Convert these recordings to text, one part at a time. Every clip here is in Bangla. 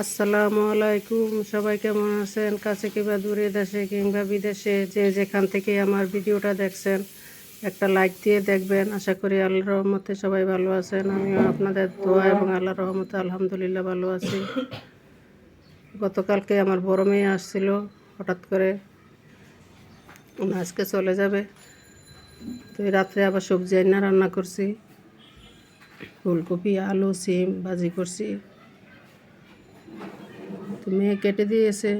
আসসালামু আলাইকুম। সবাই কেমন আছেন? কাছে কিংবা দূরে দেশে কিংবা বিদেশে যে যেখান থেকে আমার ভিডিওটা দেখছেন, একটা লাইক দিয়ে দেখবেন। আশা করি আল্লাহ রহমতে সবাই ভালো আছেন। আমিও আপনাদের দোয়া এবং আল্লাহর রহমতে আলহামদুলিল্লাহ ভালো আছি। গতকালকে আমার বড় মেয়ে আসছিল, হঠাৎ করে আজকে চলে যাবে। তো রাত্রে আবার সবজি আইনা রান্না করছি। ফুলকপি, আলু, সিম, ভাজি করছি। তো মেয়ে কেটে দিয়েছে,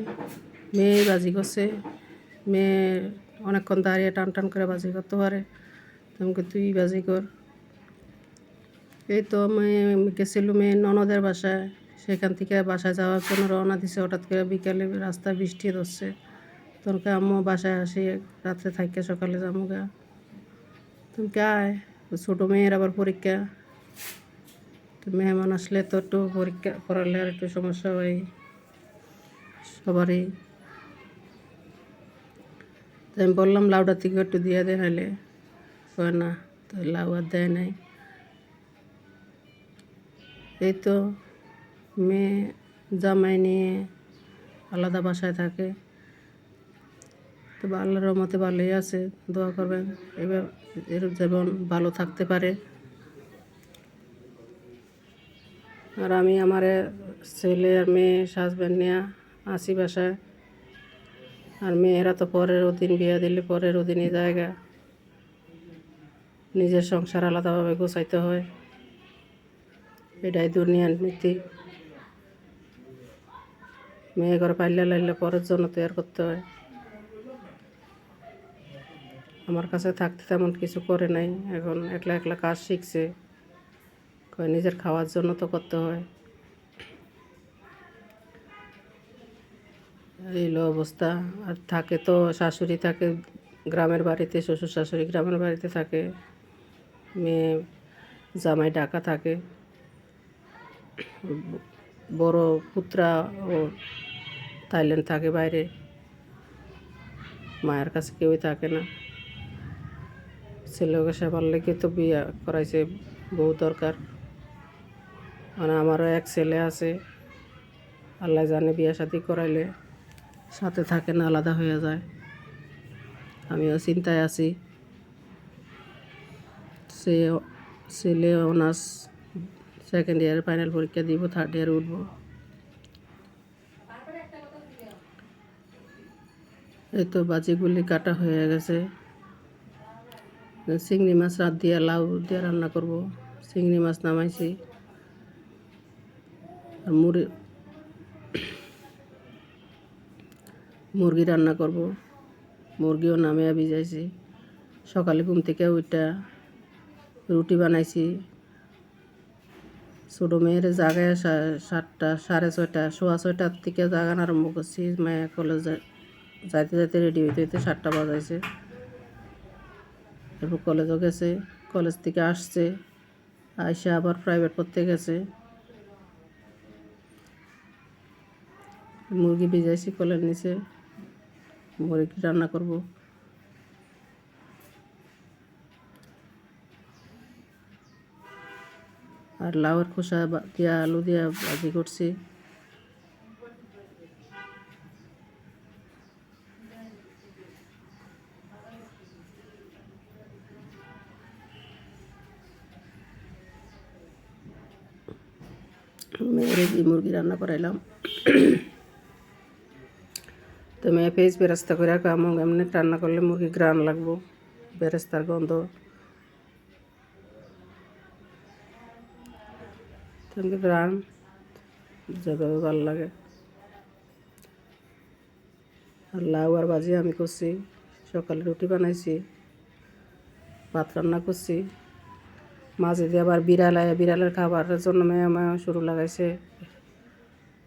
মেয়ে বাজি করছে, মেয়ে অনেকক্ষণ দাঁড়িয়ে টান টান করে বাজি করতে পারে। তোমাকে তুই বাজি কর। এই তো মেয়ে গেছিল মেয়ে ননদের বাসায়, সেখান থেকে বাসায় যাওয়ার জন্য রওনা দিছে। হঠাৎ করে বিকালে রাস্তা বৃষ্টি ধরছে। তোরকে আম্মু বাসায় আসি, রাত্রে থাইকে সকালে যাব গা। তুমি আয়। ছোটো মেয়ের আবার পরীক্ষা। তো মেহমান আসলে তো একটু পরীক্ষা করালে আর একটু সমস্যা হয়। সবারই। তো আমি বললাম লাউডার থেকে একটু দিয়ে দে, নাহলে কয় না, তো লাউ আর দেয় নাই। এই তো মেয়ে জামাই নিয়ে আলাদা বাসায় থাকে। তো আল্লাহর রহমতে ভালোই আছে, দোয়া করবেন। এবার এর যেমন ভালো থাকতে পারে। আর আমি আমার ছেলে আর মেয়ে হাজব্যান্ড নিয়ে আসি বাসায় আর মেয়েরা তো পরের দিন বিয়ে দিলে পরের দিনই জায়গা। নিজের সংসার আলাদাভাবে গোছাইতে হয়। এটাই দুনিয়ার নীতি। মেয়ে ঘর পাইলে লাইলে পরের জন্য তৈরি করতে হয়। আমার কাছে থাকতে তেমন কিছু করে নাই। এখন একলা একলা কাজ শিখছে। নিজের খাওয়ার জন্য তো করতে হয়। এই অবস্থা। আর থাকে তো শাশুড়ি থাকে গ্রামের বাড়িতে, শ্বশুর শাশুড়ি গ্রামের বাড়িতে থাকে, মেয়ে, জামাই ডাকা থাকে। বড় পুত্রা ও থাইল্যান্ড থাকে বাইরে। মায়ের কাছে কেউই থাকে না। ছেলেকে সেবার লেগে তো বিয়ে করাইছে বউ দরকার। মানে আমারও এক ছেলে আছে, আল্লাহ জানে বিয়ে শাদি করাইলে। সাথে থাকে না, আলাদা হয়ে যায়। আমিও চিন্তায় আছি। সে ছেলে অনার্স সেকেন্ড ইয়ারের ফাইনাল পরীক্ষা দিব থার্ড ইয়ারে উঠবো। এই তো বাজিগুলি কাটা হয়ে গেছে। চিংড়ি মাছ রাত দিয়ে লাউ দিয়ে রান্না করব। চিংড়ি মাছ নামাইছি। আর মুড়ি মুরগি রান্না করব। মুরগিও নামিয়ে ভিজাইছি। সকালে ঘুম থেকে ওইটা রুটি বানাইছি। ছোটো মেয়ের জাগায় সাতটা, সাড়ে ছয়টা, সোয়া ছয়টার থেকে জাগান আরম্ভ করছি। মায়া কলেজ যাইতে যাইতে রেডি হইতে হইতে সাতটা বাজাইছে। এরপর কলেজও গেছে। কলেজ থেকে আসছে। আইসে আবার প্রাইভেট পড়তে গেছে। মুরগি ভিজাইছি কলের নিচে। মুরগি রান্না করব। আর লাউয়ের খোসা দিয়া, আলু দিয়া ভাজি করছি। এই মুরগি রান্না করাইলাম। মেয়ে পেঁয়াজ বেরাস্তা করে কাম এমনি রান্না করলে মুরগি গ্রান লাগবো, বেরেস্তার গন্ধ। তেমনি গ্রান যেভাবে ভালো লাগে। আর লাউ আর ভাজি আমি করছি, সকালে রুটি বানাইছি, ভাত রান্না করছি। মাঝে দিয়ে আবার বিড়াল আয়, বিড়ালের খাবারের জন্য মেয়ে মেয়ে শুরু লাগাইছে।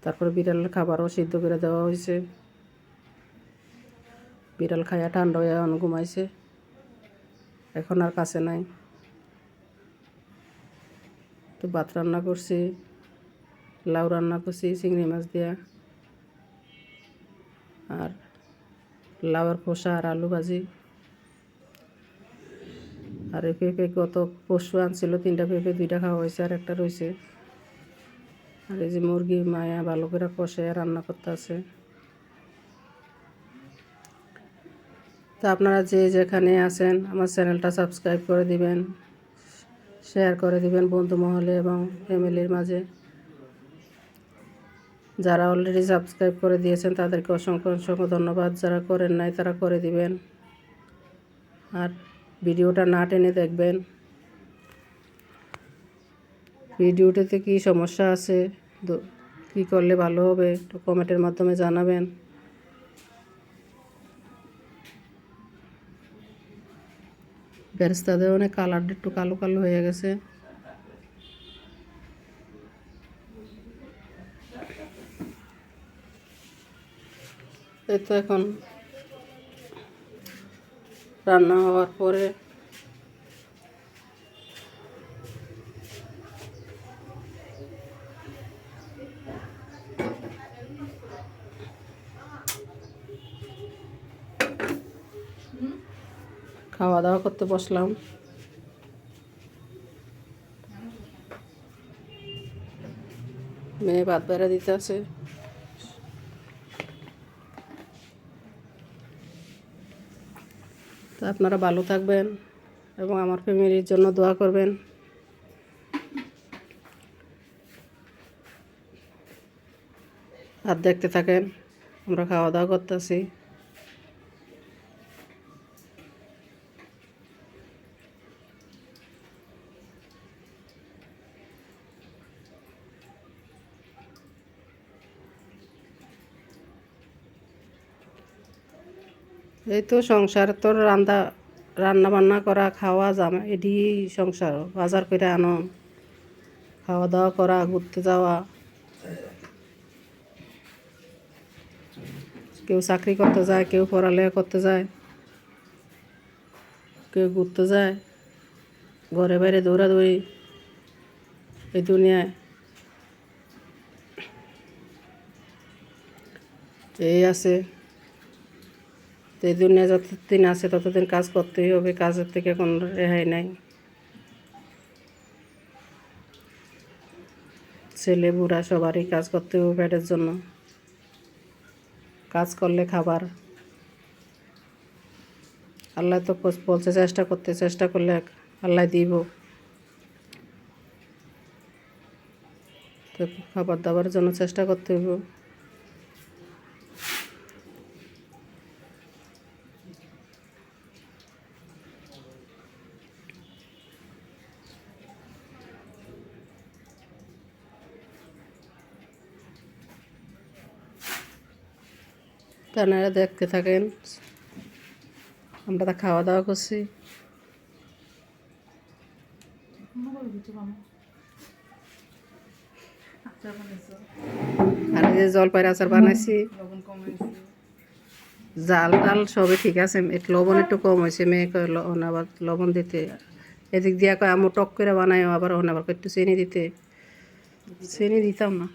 তারপরে বিড়ালের খাবারও সিদ্ধ করে দেওয়া হয়েছে বিড়াল খাইয়া ঠান্ডা হয়ে এখন ঘুমাইছে। এখন আর কাছে নাই। তো ভাত রান্না করছি, লাউ রান্না করছি, চিংড়ি মাছ দিয়া। আর লাউয়ের খোসা আর আলু ভাজি। আর এই পেঁপে গত পরশু আনছিল, তিনটা পেঁপে, দুইটা খাওয়া হয়েছে আর একটা রয়েছে আর এই যে মুরগি মায়া ভালো করে কষে রান্না করতে আছে। তা আপনারা যে যেখানে আছেন, আমার চ্যানেলটা সাবস্ক্রাইব করে দিবেন, শেয়ার করে দিবেন বন্ধু মহলে এবং ফ্যামিলির মাঝে। যারা অলরেডি সাবস্ক্রাইব করে দিয়েছেন, তাদেরকে অসংখ্য অসংখ্য ধন্যবাদ। যারা করেন নাই, তারা করে দিবেন। আর ভিডিওটা না টেনে দেখবেন। ভিডিওটাতে কী সমস্যা আছে কী করলে ভালো হবে, একটু কমেন্টের মাধ্যমে জানাবেন। বেরেস্তাদের অনেক কালারটা একটু কালো কালো হয়ে গেছে। এই তো এখন রান্না হওয়ার পরে খাওয়া দাওয়া করতে বসলাম। মেয়ে ভাত বেড়া দিতে আছে। তো আপনারা ভালো থাকবেন এবং আমার ফ্যামিলির জন্য দোয়া করবেন। আর দেখতে থাকেন, আমরা খাওয়া দাওয়া করতেছি। এই তো সংসার, তোর রান্না রান্না বান্না করা, খাওয়া, জামা এটি সংসার, বাজার করে আনো খাওয়া দাওয়া করা, ঘুরতে যাওয়া। কেউ চাকরি করতে যায়, কেউ পড়ালেখা করতে যায়, কেউ ঘুরতে যায়, ঘরে বাইরে দৌড়াদৌড়ি এই দুনিয়ায়। এই আছে। তো এই দুনিয়া যতদিন আছে, ততদিন কাজ করতেই হবে, কাজের থেকে কোনো রেহাই নাই। ছেলে, বুড়া সবারই কাজ করতে হবে পেটের জন্য। কাজ করলে খাবার। আল্লাহ তো বলছে চেষ্টা করতে, চেষ্টা করলে আল্লাহ দিব। তো খাবার দাবার জন্য চেষ্টা করতে হবে। আপনারা দেখতে থাকেন। আমরা তা খাওয়া দাওয়া করছি। আর যে জলপাইয়ের আচার বানাইছি। জাল টাল সবই ঠিক আছে। লবণ একটু কম হয়েছে। মেয়ে কয় আবার লবণ দিতে। এদিক দিয়া কয় আমু টক করে বানাই আবার ওখানে আবার একটু চিনি দিতে। চিনি দিতাম না।